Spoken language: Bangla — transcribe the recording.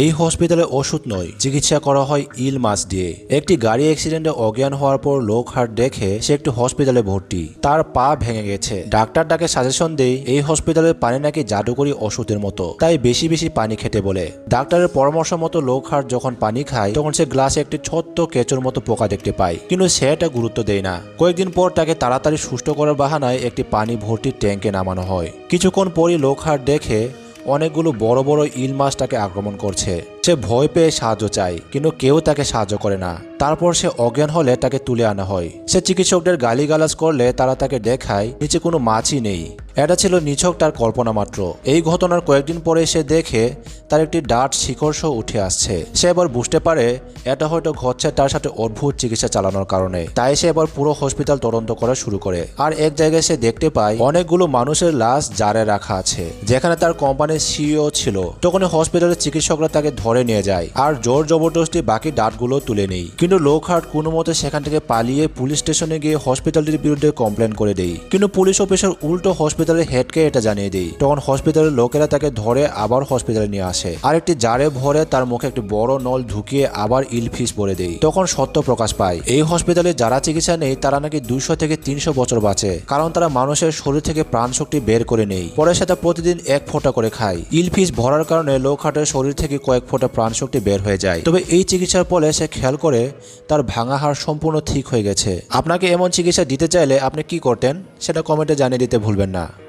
এই হসপিটালে ওষুধ নয়, চিকিৎসা করা হয় ইল মাছ দিয়ে। একটি গাড়ি অ্যাক্সিডেন্টে অজ্ঞান হওয়ার পর লোক হার্ট দেখে সে একটি হসপিটালে ভর্তি। তার পা ভেঙে গেছে। ডাক্তার তাকে সাজেশন দেয়, এই হসপিটালের পানি নাকি জাদুকরি ওষুধের মতো। তাই বেশি বেশি পানি খেতে বলে। ডাক্তারের পরামর্শ মতো লোক হার্ট যখন পানি খায়, তখন সে গ্লাসে একটি ছোট্ট কেঁচোর মতো পোকা দেখতে পায়। কিন্তু সে এটা গুরুত্ব দেয় না। কয়েকদিন পর তাকে তাড়াতাড়ি সুস্থ করার বাহানায় একটি পানি ভর্তি ট্যাঙ্কে নামানো হয়। কিছুক্ষণ পরই লোক হার্ট দেখে অনেকগুলো বড় বড় ইল মাছটাকে আক্রমণ করছে। সে ভয় পেয়ে সাহায্য চায়, কিন্তু কেউ তাকে সাহায্য করে না। তারপর সে অজ্ঞান হলে তাকে তুলে আনা হয়। সে চিকিৎসকদের গালিগালাজ করলে তারা তাকে দেখায়, নিচে কোনো মাছই নেই। এটা ছিল নিছক তার কল্পনা মাত্র। এই ঘটনার কয়েকদিন পরে সে দেখে তার একটি ডাট সহ উঠে আসছে। সে এবার বুঝতে পারে এটা হয়তো ঘটছে তার সাথে অদ্ভুত চিকিৎসা চালানোর কারণে। তাই সে এবার পুরো হসপিটাল তদন্ত করা শুরু করে। আর এক জায়গায় সে দেখতে পায়, অনেকগুলো মানুষের লাশ জারে রাখা আছে, যেখানে তার কোম্পানির সিইও ছিল। তখন হসপিটালের চিকিৎসকরা তাকে ধরে নিয়ে যায়। আর জোর জবরদস্তি বাকি ডাটগুলো তুলে নেই। কিন্তু লোকহাট কোনো মতে সেখান থেকে পালিয়ে পুলিশ স্টেশনে গিয়ে হসপিটালটির বিরুদ্ধে কমপ্লেন করে দেয় কিন্তু পুলিশ অফিসার উল্টো হসপিটালের হেডকে এটা জানিয়ে দেয় তখন হসপিটালের লোকেরা তাকে ধরে আবার হসপিটালে নিয়ে আসে। আর একটি জারে ভরে তার মুখে একটি বড় নল ঢুকিয়ে আবার ইলফিস ভরে দেয় তখন সত্য প্রকাশ পায়, এই হসপিটালে যারা চিকিৎসা নেই, তারা নাকি দুইশো থেকে তিনশো বছর বাঁচে। কারণ তারা মানুষের শরীর থেকে প্রাণ শক্তি বের করে নেই। পরে সেটা প্রতিদিন এক ফোঁটা করে খায়। ইলফিস ভরার কারণে লোকহাটের শরীর থেকে কয়েক ফোঁটা প্রাণ শক্তি বের হয়ে যায়। তবে এই চিকিৎসার ফলে সে খেয়াল করে তার ভাঙা হাড় সম্পূর্ণ ঠিক হয়ে গেছে। আপনাকে এমন চিকিৎসা দিতে চাইলে আপনি কি করতেন, সেটা কমেন্টে জানিয়ে দিতে ভুলবেন না।